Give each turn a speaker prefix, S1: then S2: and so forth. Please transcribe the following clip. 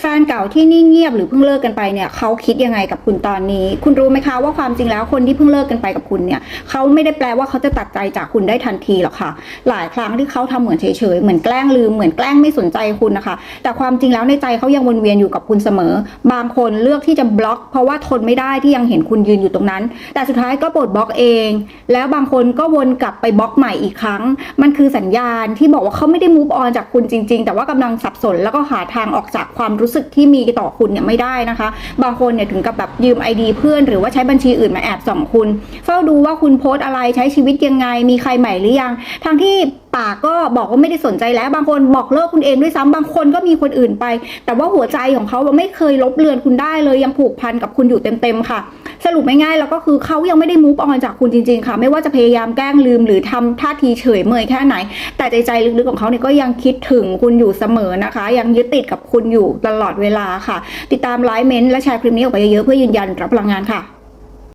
S1: แฟนเก่าที่นิ่งเงียบหรือเพิ่งเลิกกันไปเนี่ยเขาคิดยังไงกับคุณตอนนี้ คุณรู้ไหมคะว่าความจริงแล้วคนที่เพิ่งเลิกกันไปกับคุณเนี่ยเขาไม่ได้แปลว่าเขาจะตัดใจจากคุณได้ทันทีหรอกค่ะ หลายครั้งที่เขาทำเหมือนเฉยๆเหมือนแกล้งลืมเหมือนแกล้งไม่สนใจคุณนะคะ แต่ความจริงแล้วในใจเขายังวนเวียนอยู่กับคุณเสมอ บางคนเลือกที่จะบล็อก เพราะว่าทนไม่ได้ที่ยังเห็นคุณยืนอยู่ตรงนั้น แต่สุดท้ายก็ปลดบล็อกเอง แล้วบางคนก็วนกลับไปบล็อกใหม่อีกครั้ง มันคือสัญญาณที่บอกว่าเขาไม่ได้มูฟออนจากคุณจริง ๆ แต่ว่ากำลังสับสนแล้วก็หาทางออกจากความรูู้้สึกที่มีต่อคุณเนี่ยไม่ได้นะคะ บางคนเนี่ยถึงกับแบบยืมไอดีเพื่อนหรือว่าใช้บัญชีอื่นมาแอบส่องคุณ เฝ้าดูว่าคุณโพสต์อะไรใช้ชีวิตยังไง มีใครใหม่หรือยังทางที่ ปากก็บอกว่าไม่ได้สนใจแล้ว บางคนบอกเลิกคุณเองด้วยซ้ำบางคนก็มีคนอื่นไป แต่ว่าหัวใจของเขาไม่เคยลบเลือนคุณได้เลยยังผูกพันกับคุณอยู่เต็มๆค่ะ สรุปง่ายๆแล้วก็คือเขายังไม่ได้มูฟออนจากคุณจริง ๆ ค่ะ ไม่ว่าจะพยายามแกล้งลืมหรือทำท่าทีเฉยเมยแค่ไหน แต่ใจใจลึกๆของเขาเนี่ยก็ยังคิดถึงคุณอยู่เสมอนะคะ ยังยึดติดกับคุณอยู่ตลอดเวลาค่ะ ติดตามไลฟ์เมนต์และแชร์คลิปนี้ออกไปเยอะๆเพื่อยืนยันรับพลังงานค่ะ